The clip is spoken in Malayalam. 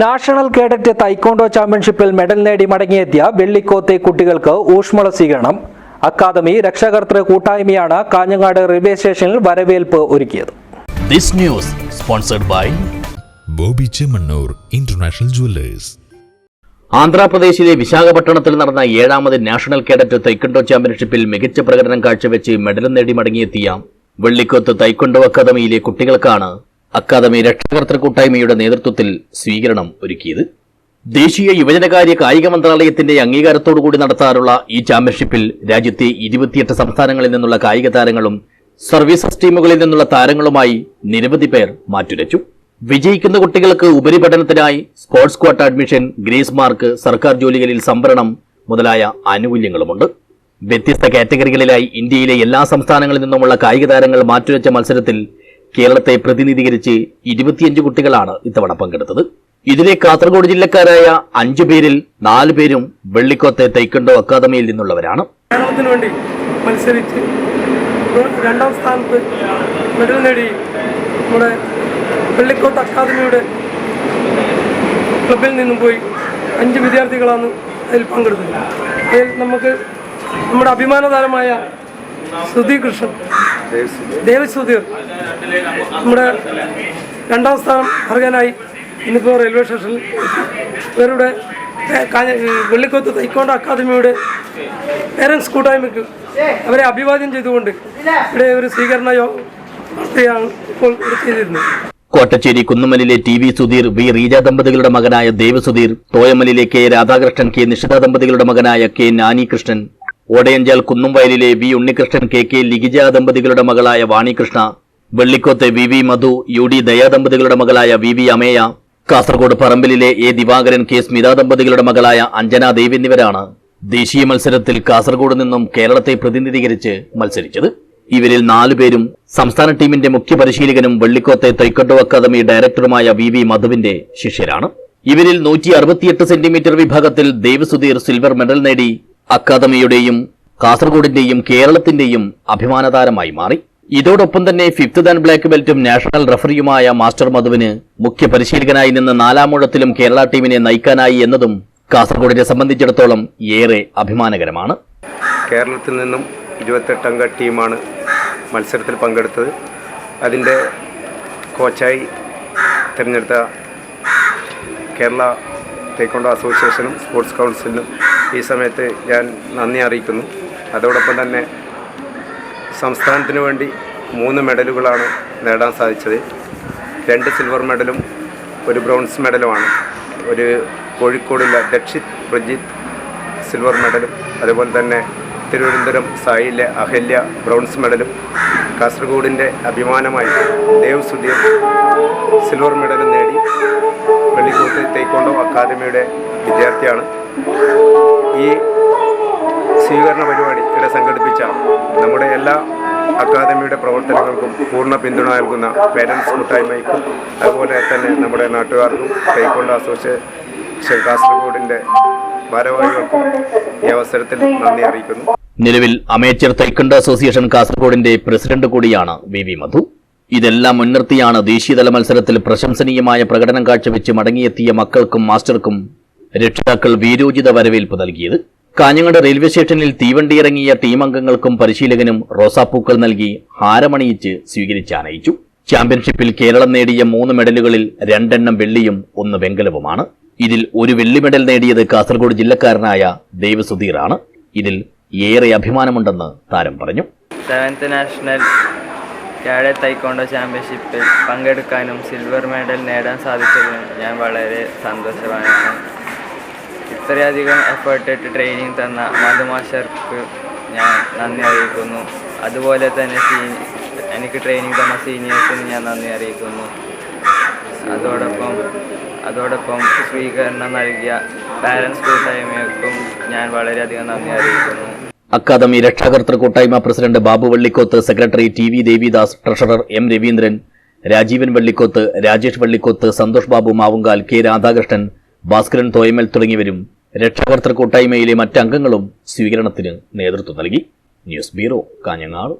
നാഷണൽ കേഡറ്റ് തൈക്കോണ്ടോ ചാമ്പ്യൻഷിപ്പിൽ മെഡൽ നേടി മടങ്ങിയെത്തിയ വെള്ളിക്കോത്തെ കുട്ടികൾക്ക് ഊഷ്മള സ്വീകരണം. അക്കാദമി രക്ഷാകർത്തൃ കൂട്ടായ്മയാണ് കാഞ്ഞങ്ങാട് റെയിൽവേ സ്റ്റേഷനിൽ വരവേൽപ്പ് ഒരുക്കിയത്. This news sponsored by Boby Chemmanur international jewellers. ആന്ധ്രാപ്രദേശിലെ വിശാഖപട്ടണത്തിൽ നടന്ന ഏഴാമത് നാഷണൽ കേഡറ്റ് തൈക്കണ്ടോ ചാമ്പ്യൻഷിപ്പിൽ മികച്ച പ്രകടനം കാഴ്ചവെച്ച് മെഡൽ നേടി മടങ്ങിയെത്തിയ വെള്ളിക്കോത്ത് തൈക്കണ്ടോ അക്കാദമിയിലെ കുട്ടികൾക്കാണ് അക്കാദമി രക്ഷാകർത്തൃ കൂട്ടായ്മയുടെ നേതൃത്വത്തിൽ സ്വീകരണം ഒരുക്കിയത്. ദേശീയ യുവജനകാര്യ കായിക മന്ത്രാലയത്തിന്റെ അംഗീകാരത്തോടുകൂടി നടത്താറുള്ള ഈ ചാമ്പ്യൻഷിപ്പിൽ രാജ്യത്തെ ഇരുപത്തിയെട്ട് സംസ്ഥാനങ്ങളിൽ നിന്നുള്ള കായിക താരങ്ങളും സർവീസസ് ടീമുകളിൽ നിന്നുള്ള താരങ്ങളുമായി നിരവധി പേർ മാറ്റുരച്ചു. വിജയിക്കുന്ന കുട്ടികൾക്ക് ഉപരിപഠനത്തിനായി sports quota admission grace mark സർക്കാർ ജോലികളിൽ സംവരണം മുതലായ ആനുകൂല്യങ്ങളുമുണ്ട്. വ്യത്യസ്ത കാറ്റഗറികളിലായി ഇന്ത്യയിലെ എല്ലാ സംസ്ഥാനങ്ങളിൽ നിന്നുമുള്ള കായിക താരങ്ങൾ മാറ്റുരച്ച മത്സരത്തിൽ കേരളത്തെ പ്രതിനിധീകരിച്ച് ഇരുപത്തിയഞ്ച് കുട്ടികളാണ് ഇത്തവണ പങ്കെടുത്തത്. ഇതിലെ കാസർഗോഡ് ജില്ലക്കാരായ അഞ്ചു പേരിൽ നാല് പേരും വെള്ളിക്കോത്തെ തൈക്കണ്ടോ അക്കാദമിയിൽ നിന്നുള്ളവരാണ്. വേണ്ടി മത്സരിച്ച് രണ്ടാം സ്ഥാനത്ത് മെഡൽ നേടി നമ്മുടെ വെള്ളിക്കോത്ത് അക്കാദമിയുടെ ക്ലബിൽ നിന്നും പോയി അഞ്ച് വിദ്യാർത്ഥികളാണ് അതിൽ പങ്കെടുത്തത്. അതിൽ നമുക്ക് നമ്മുടെ അഭിമാന താരമായ സുധീർ കൃഷ്ണൻ സുധീർ നമ്മുടെ രണ്ടാം സ്ഥാനം അർഹനായി ഇന്നിപ്പോൾ റെയിൽവേ സ്റ്റേഷനിൽ ഇവരുടെ വെള്ളിക്കോത്ത് തൈക്കോണ്ട അക്കാദമിയുടെ പേരൻസ് കൂട്ടായ്മയ്ക്ക് അവരെ അഭിവാദ്യം ചെയ്തുകൊണ്ട് ഇവിടെ ഒരു സ്വീകരണ യോഗം നടത്തുകയാണ് ഇപ്പോൾ ചെയ്തിരുന്നത്. Kottacheri കുന്നുമലിലെ T V Sudheer V Reeja ദമ്പതികളുടെ മകനായ ദേവസുധീർ തോയമലിലെ കെ രാധാകൃഷ്ണൻ കെ നിഷിത ദമ്പതികളുടെ മകനായ K Nani Krishnan Odayanchal കുന്നുംവയലിലെ V Unnikrishnan K K Ligija ദമ്പതികളുടെ മകളായ Vanikrishna വെള്ളിക്കോത്തെ V V Madhu U D Daya ദമ്പതികളുടെ മകളായ വി വി അമേയ കാസർഗോഡ് പറമ്പിലിലെ എ ദിവാകരൻ കെ സ്മിത ദമ്പതികളുടെ മകളായ അഞ്ജന ദേവ് എന്നിവരാണ് ദേശീയ മത്സരത്തിൽ കാസർഗോഡ് നിന്നും കേരളത്തെ പ്രതിനിധീകരിച്ച് മത്സരിച്ചത്. ഇവരിൽ നാലുപേരും സംസ്ഥാന ടീമിന്റെ മുഖ്യ പരിശീലകനും വെള്ളിക്കോത്തെ തൈക്കണ്ടോ അക്കാദമി ഡയറക്ടറുമായ വി വി മധുവിന്റെ ശിഷ്യരാണ്. ഇവരിൽ നൂറ്റി അറുപത്തിയെട്ട് സെന്റിമീറ്റർ വിഭാഗത്തിൽ ദേവ് സുധീർ സിൽവർ മെഡൽ നേടി അക്കാദമിയുടെയും കാസർഗോഡിന്റെയും കേരളത്തിന്റെയും അഭിമാനതാരമായി മാറി. ഇതോടൊപ്പം തന്നെ ഫിഫ്ത് ദാൻ ബ്ലാക്ക് ബെൽറ്റും നാഷണൽ റഫറിയുമായ മാസ്റ്റർ മധുവിന് മുഖ്യ പരിശീലകനായി നിന്ന് നാലാമൂഴത്തിലും കേരള ടീമിനെ നയിക്കാനായി എന്നതും കാസർഗോഡിനെ സംബന്ധിച്ചിടത്തോളം ഏറെ അഭിമാനകരമാണ്. കേരളത്തിൽ നിന്നും ഇരുപത്തെട്ടംഗ ടീമാണ് മത്സരത്തിൽ പങ്കെടുത്തത്. അതിന്റെ കോച്ചായി തിരഞ്ഞെടുത്ത കേരള തേക്കോണ്ട അസോസിയേഷനും സ്പോർട്സ് കൗൺസിലിനും ഈ സമയത്ത് ഞാൻ നന്ദി അറിയിക്കുന്നു. അതോടൊപ്പം തന്നെ സംസ്ഥാനത്തിന് വേണ്ടി മൂന്ന് മെഡലുകളാണ് നേടാൻ സാധിച്ചത്. രണ്ട് സിൽവർ മെഡലും ഒരു ബ്രോൺസ് മെഡലുമാണ് ഒരു കോഴിക്കോടുള്ള ദക്ഷിത് പ്രജിത്ത് സിൽവർ മെഡലും അതുപോലെ തന്നെ തിരുവനന്തപുരം സായിലെ അഹല്യ ബ്രോൺസ് മെഡലും കാസർഗോഡിന്റെ അഭിമാനമായി ദേവ് സുധീർ സിൽവർ മെഡലും നേടി. വെള്ളിക്കോട്ട് തേക്കോണ്ടോ അക്കാദമിയുടെ വിദ്യാർത്ഥിയാണ്. ഈ സ്വീകരണ പരിപാടി ഇവിടെ സംഘടിപ്പിച്ച നമ്മുടെ എല്ലാ അക്കാദമിയുടെ പ്രവർത്തനങ്ങൾക്കും പൂർണ പിന്തുണ നൽകുന്ന പേരൻസ് കൂട്ടായ്മയ്ക്കും അതുപോലെ തന്നെ നമ്മുടെ നാട്ടുകാർക്കും കൈക്കൊണ്ട അസോസിയേഷൻ കാസർഗോഡിന്റെ ഭാരവാഹികൾക്കും ഈ അവസരത്തിൽ നന്ദി അറിയിക്കുന്നു. നിലവിൽ അമേച്ചർ തൈക്കണ്ട അസോസിയേഷൻ കാസർഗോഡിന്റെ പ്രസിഡന്റ് കൂടിയാണ് വി വി മധു. ഇതെല്ലാം മുൻനിർത്തിയാണ് ദേശീയതല മത്സരത്തിൽ പ്രശംസനീയമായ പ്രകടനം കാഴ്ചവെച്ച് മടങ്ങിയെത്തിയ മക്കൾക്കും മാസ്റ്റർക്കും രക്ഷിതാക്കൾ വീരോചിത വരവേൽപ്പ് നൽകിയത്. കാഞ്ഞങ്ങാട് റെയിൽവേ സ്റ്റേഷനിൽ തീവണ്ടിയിറങ്ങിയ ടീം അംഗങ്ങൾക്കും പരിശീലകനും റോസാപ്പൂക്കൾ നൽകി ഹാരമണിയിച്ച് സ്വീകരിച്ചാനയിച്ചു ചാമ്പ്യൻഷിപ്പിൽ കേരളം നേടിയ മൂന്ന് മെഡലുകളിൽ രണ്ടെണ്ണം വെള്ളിയും ഒന്ന് വെങ്കലവുമാണ്. ഇതിൽ ഒരു വെള്ളി മെഡൽ നേടിയത് കാസർഗോഡ് ജില്ലക്കാരനായ ദേവസുധീറാണ്. ഇതിൽ ഏറെ അഭിമാനമുണ്ടെന്ന് താരം പറഞ്ഞു. സെവൻത്ത് നാഷണൽ ക്യാഡെ തൈക്കോണ്ടോ ചാമ്പ്യൻഷിപ്പിൽ പങ്കെടുക്കാനും സിൽവർ മെഡൽ നേടാൻ സാധിച്ചതിനും ഞാൻ വളരെ സന്തോഷവാനാണ്. ഇത്രയധികം എഫേർട്ട് ഇട്ട് ട്രെയിനിങ് തന്ന മധുമാഷർക്ക് ഞാൻ നന്ദി അറിയിക്കുന്നു. അതുപോലെ തന്നെ സീനി എനിക്ക് ട്രെയിനിങ് തന്ന സീനിയേഴ്സിന് ഞാൻ നന്ദി അറിയിക്കുന്നു. അതോടൊപ്പം അതോടൊപ്പം സ്വീകരണം നൽകിയ പാരൻസ് കൂട്ടായ്മയ്ക്കും ഞാൻ വളരെയധികം നന്ദി അറിയിക്കുന്നു. അക്കാദമി രക്ഷാകർത്തൃ കൂട്ടായ്മ president Babu Vallikkoth secretary T V Devidas treasurer M Raveendran Rajeevan Vallikkoth Rajesh Vallikkoth Santhosh Babu Mavungal K Radhakrishnan Bhaskaran Thoyamal തുടങ്ങിയവരും രക്ഷാകർതൃ കൂട്ടായ്മയിലെ മറ്റംഗങ്ങളും സ്വീകരണത്തിന് നേതൃത്വം നൽകി. News bureau Kanhangad.